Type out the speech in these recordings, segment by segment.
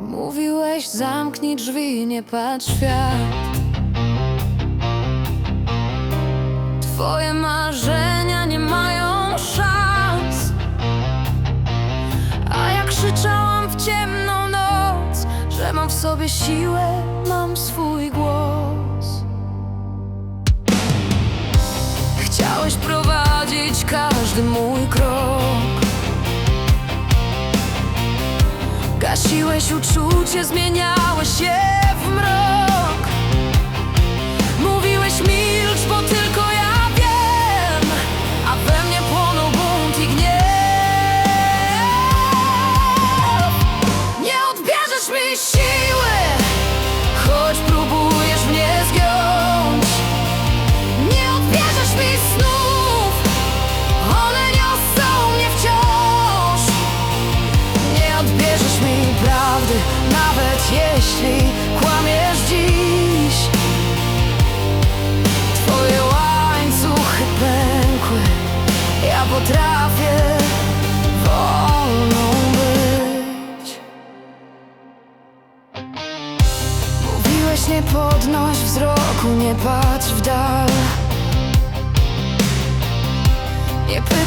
Mówiłeś zamknij drzwi, nie patrz świat. Twoje marzenia nie mają szans. A ja krzyczałam w ciemną noc Że mam w sobie siłę, mam swój głos. Chciałeś prowadzić każdy mój krok Gasiłeś uczucie, zmieniałeś się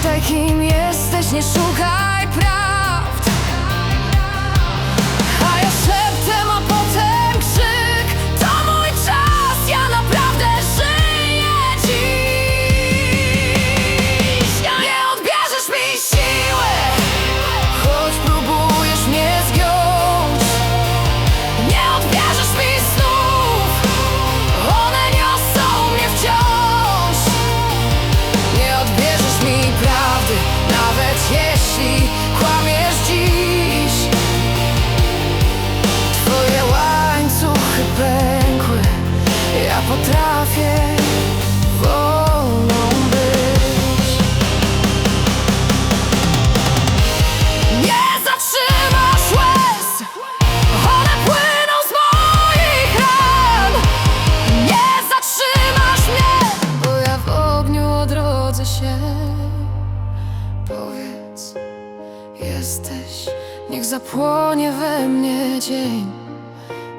Nie pytaj kim jesteś, nie szukaj odrodzę się. Powiedz, jesteś, niech zapłonie we mnie dzień.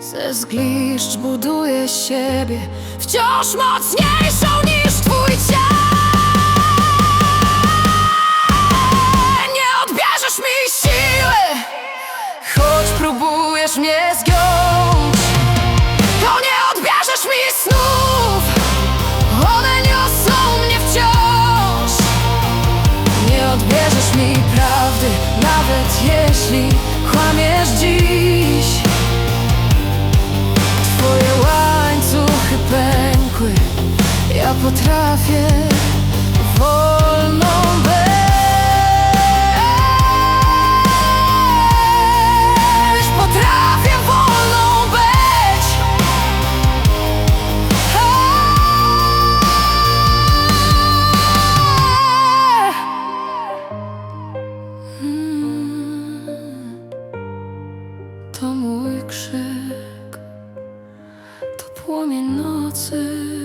Ze zgliszcz buduję siebie, wciąż mocniejszą niż twój cień. Mi prawdy Nawet jeśli kłamiesz dziś. Twoje łańcuchy pękły Ja potrafię wolną To mój krzyk, to płomień nocy.